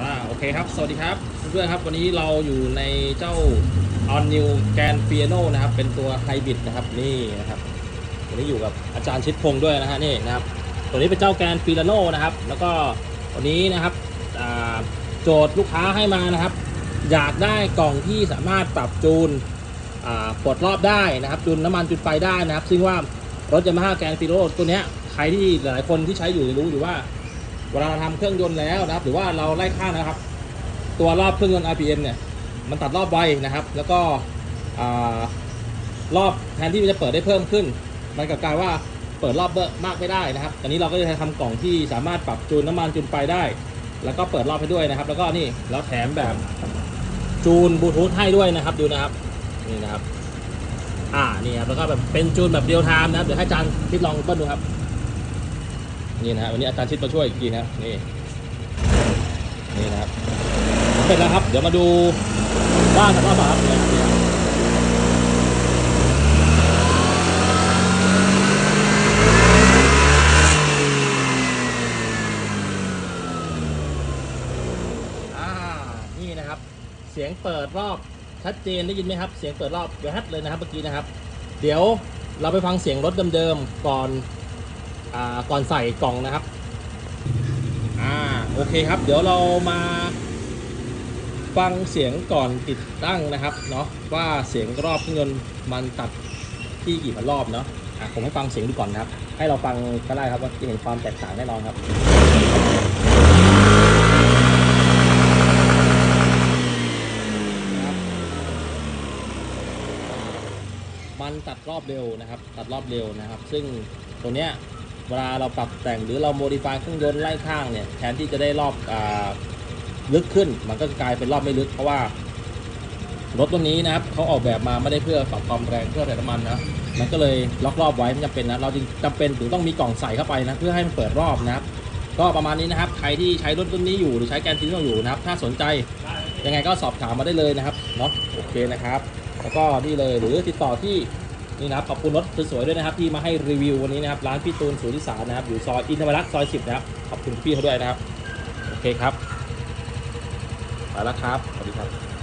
อ่าโอเคครับ สวัสดีครับเพื่อนๆครับ วันนี้เราอยู่ในเจ้า On New Gran p i a n o นะครับ เป็นตัวไฮบริดนะครับนี่นะครับวันนี้อยู่กับอาจารย์ชิดพงษ์ด้วยนะฮะนี่นะครับ ตัวนี้เป็นเจ้าแกนฟิลาโนนะครับ แล้วก็วันนี้นะครับโจทย์ลูกค้าให้มานะครับ อยากได้กล่องที่สามารถปรับจูนปลดรอบได้นะครับ จูนน้ำมันจุดไฟได้นะครับ ซึ่งว่ารถยามาฮ่าแกนฟิโลตัวเนี้ยใครที่หลายคนที่ใช้อยู่รู้อยู่ว่า เวลาเราทำเครื่องยนต์แล้วนะครับ หรือว่าเราไล่ค่านะครับ ตัวรอบเครื่องยนต์ RPM เนี่ยมันตัดรอบไวนะครับ แล้วก็รอบแทนที่มันจะเปิดได้เพิ่มขึ้น มันกลับกลายว่าเปิดรอบเบอร์มากไม่ได้นะครับตอนนี้เราก็จะทำกล่องที่สามารถปรับจูนน้ำมันจูนไฟได้ แล้วก็เปิดรอบให้ด้วยนะครับ แล้วก็นี่เราแถมแบบจูนบลูทูธให้ด้วยนะครับดูนะครับนี่นะครับ อ่านี่ครับแล้วก็แบบเป็นจูนแบบเรียลไทม์นะครับเดี๋ยวให้อาจารย์ทิดลองเบิ้ลดูครับ นี่นะฮะวันนี้อาจารย์ชิดมาช่วยอีกทีนะครับนี่นี่นะครับเสร็จแล้วครับ เดี๋ยวมาดูบ้านสภาพครับเนี่ยเนี่ยอ่านี่นะครับ เสียงเปิดรอบชัดเจนได้ยินไหมครับ เสียงเปิดรอบแวดเลยนะครับเมื่อกี้นะครับ เดี๋ยวเราไปฟังเสียงรถเดิมๆก่อน ก่อนใส่กล่องนะครับอ่าโอเคครับ เดี๋ยวเรามาฟังเสียงก่อนติดตั้งนะครับเนาะว่าเสียงรอบเครื่องยนต์มันตัดที่กี่พันรอบเนาะอะผมให้ฟังเสียงดูก่อนนะครับ ให้เราฟังก็ได้ครับว่าจะเห็นความแตกต่างแน่นอนครับมันตัดรอบเร็วนะครับ ตัดรอบเร็วนะครับ ซึ่งตัวเนี้ย เวลาเราปรับแต่งหรือเราโมดิฟายเครื่องยนต์ไล่ข้างเนี่ยแทนที่จะได้รอบอาลึกขึ้น มันก็กลายเป็นรอบไม่ลึกเพราะว่ารถตัวนี้นะครับเขาออกแบบมาไม่ได้เพื่อปรับความแรงเพื่อประหยัดน้ำมันนะมันก็เลยล็อกรอบไว้ไม่จำเป็นนะเราจึงจำเป็นถึงต้องมีกล่องใส่เข้าไปนะเพื่อให้มันเปิดรอบนะครับก็ประมาณนี้นะครับ ใครที่ใช้รถรุ่นนี้อยู่หรือใช้แกนซินอยู่นะครับ ถ้าสนใจยังไงก็สอบถามมาได้เลยนะครับเนาะโอเคนะครับ แล้วก็นี่เลยหรือติดต่อที่ นี่นะครับขอบคุณรถสวยๆด้วยนะครับที่มาให้รีวิววันนี้นะครับร้านพี่ตูนสุริสานะครับอยู่ซอยอินทรรักษ์ซอย10นะครับขอบคุณพี่เขาด้วยนะครับ โอเคครับไปแล้วครับสวัสดีครับ